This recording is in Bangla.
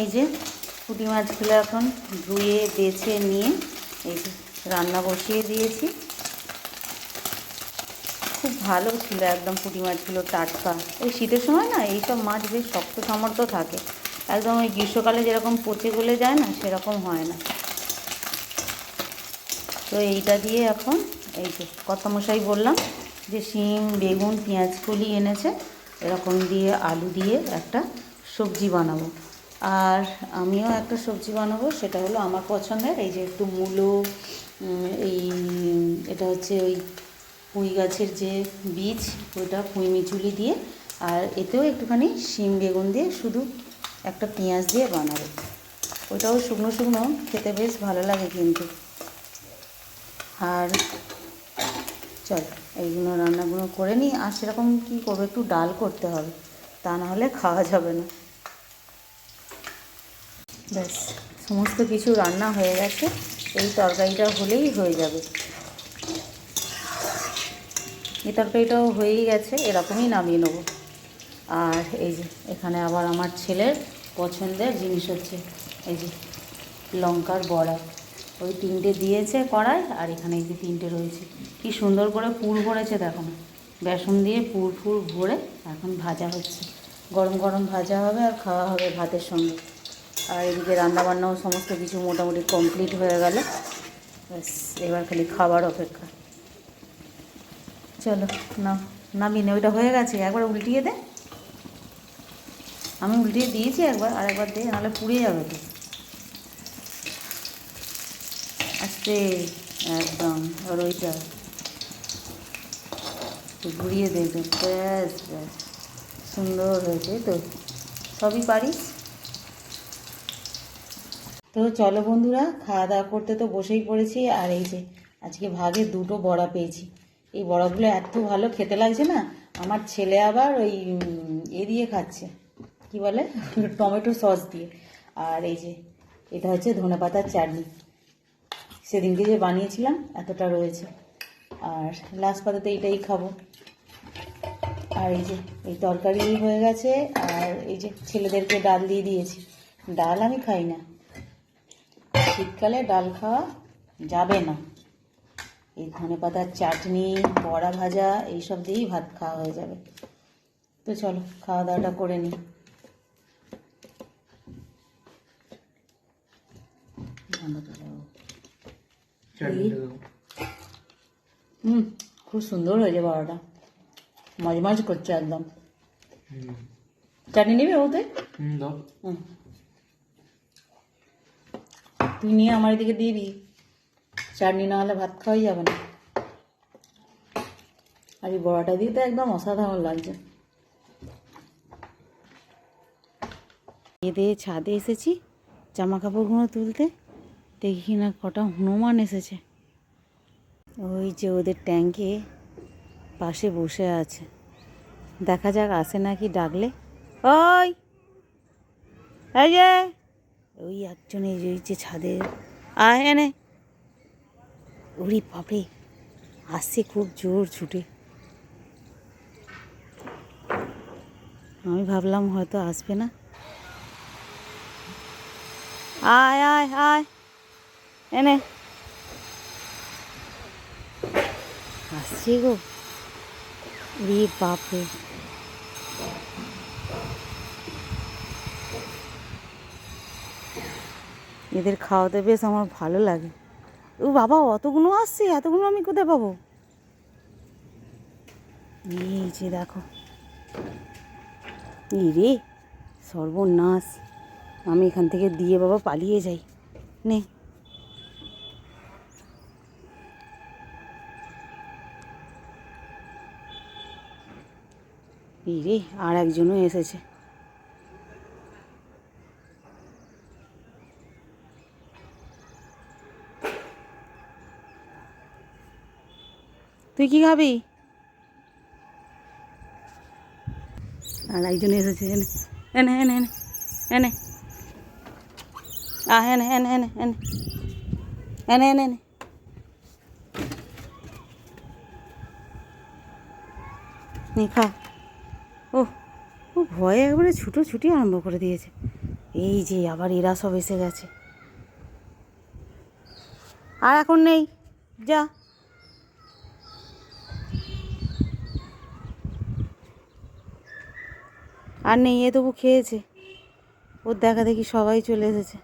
এই যে পুঁটি মাছগুলো এখন ধুয়ে, বেছে নিয়ে এই যে রান্না বসিয়ে দিয়েছি। খুব ভালো ছিল একদম পুঁটি মাছগুলো টাটকা। এই শীতের সময় না এইসব মাছ বেশ শক্ত সমর্থ থাকে। একদম ওই গ্রীষ্মকালে যেরকম পচে গলে যায় না, সেরকম হয় না। তো এইটা দিয়ে এখন এই যে মশাই বললাম যে শিম, বেগুন, পেঁয়াজ, কলি এনেছে। এরকম দিয়ে আলু দিয়ে একটা সবজি বানাবো। আর আমিও একটা সবজি বানাবো, সেটা হলো আমার পছন্দের, এই যে একটু মূলো এই, এটা হচ্ছে ওই পুঁই গাছের যে বীজ, ওইটা পুঁই মিচুলি দিয়ে, আর এতেও একটুখানি শিম বেগুন দিয়ে শুধু একটা পেঁয়াজ দিয়ে বানাবো। ওটাও শুকনো শুকনো, খেতে বেশ ভালো লাগে কিন্তু। আর চল, এইগুলো রান্নাগুলো করে নিই, আর সেরকম কী করব, একটু ডাল করতে হবে, তা না হলে খাওয়া যাবে না। ব্যাস, সমস্ত কিছু রান্না হয়ে গেছে, এই তরকারিটা হলেই হয়ে যাবে। এই তরকারিটাও হয়েই গেছে, এরকমই নামিয়ে নেব। আর এই যে, এখানে আবার আমার ছেলের পছন্দের জিনিস হচ্ছে, এই যে লঙ্কার বড়া। ওই তিনটে দিয়েছে কড়াই, আর এখানে এই যে তিনটে রয়েছে। কি সুন্দর করে পুর ভরেছে, দেখো না। বেসন দিয়ে পুর ফুর ভরে এখন ভাজা হচ্ছে। গরম গরম ভাজা হবে আর খাওয়া হবে ভাতের সঙ্গে। আর এদিকে রান্নাবান্নাও সমস্ত কিছু মোটামুটি কমপ্লিট হয়ে গেল। ব্যাস, এবার খালি খাবার অপেক্ষা। চলো না নামিয়ে নে ওইটা হয়ে গেছে। একবার উল্টিয়ে দে। আমি উল্টিয়ে দিয়েছি একবার, আর একবার দে, নাহলে পুড়ে যাবে তো। আস্তে, একদম, আর ওইটা। ঘুরিয়ে দেখবে ব্যাস ব্যাস। সুন্দর হয়েছে তো। সবই পারিস? তো চলো বন্ধুরা, খাওয়া দাওয়া করতে তো বসেই পড়েছি, আর এই যে আজকে ভাগে দুটো বড়া পেয়েছি। এই বড়াগুলো এত ভালো খেতে লাগছে না, আমার ছেলে আবার ওই এ দিয়ে খাচ্ছে। কি বলে? টমেটো সস দিয়ে। আর এই যে, এটা হচ্ছে ধনেপাতার চাটনি। সেদিনকে যে বানিয়েছিলাম, এতটা রয়েছে। আর লাস্ট পাতাতে এইটাই খাব। আর এই যে, এই তরকারি হয়ে গেছে, আর এই যে ছেলেদেরকে ডাল দিয়ে দিয়েছি। ডাল আমি খাই না। শীতকালে ডাল খাওয়া যাবে না। এই ধনে পাতার চাটনি বড়া ভাজা এইসব দিয়েই ভাত খাওয়া হয়ে যাবে। তো চলো খাওয়া দাওয়াটা করে নিই হুম খুব সুন্দর হয়েছে বড়াটা। মাঝ করছে একদম। চাটনি নেবে ওতে? হুম। তুই নিয়ে আমার এদিকে দিয়ে দিই চাটনি না হলে ভাত খাওয়াই যাবে না। আর এই বড়াটা দিয়ে তো একদম অসাধারণ লাগছে। দিয়ে ছাদে এসেছি জামা কাপড়গুলো তুলতে। দেখি না কটা হনুমান এসেছে। ওই যে ওদের ট্যাঙ্কে পাশে বসে আছে। দেখা যাক আসে নাকি ডাকলে। ওই! এই যে! ওই একজন এই ছাদে আয়, এনে। ওরে বাপরে, আসছে খুব জোর ছুটে। আমি ভাবলাম হয়তো আসবে না। আয় আয় আয়, এনে। আসছে গো। রে বাপরে। এদের খাওয়াতে বেশ আমার ভালো লাগে। ও বাবা, অতগুলো আসছে, এতগুলো আমি কোথায় পাবো? এই যে দেখো। রে, সর্বনাশ। আমি এখান থেকে দিয়ে বাবা পালিয়ে যাই। নে। রে, আর একজনও এসেছে। তুই কি খাবি? আর একজন এসেছে, এনে এনে এনে এনে এনে। আহ, এনে এনে এনে এনে। এনে এনে এনে। খা। ও ও ভয়ে একবারে ছুটো ছুটি আরম্ভ করে দিয়েছে। এই যে আবার এরা সব এসে গেছে। আর এখন নেই। যা। আর নেই এ তবু খেয়েছে। ওর দেখা দেখি সবাই চলে এসেছে।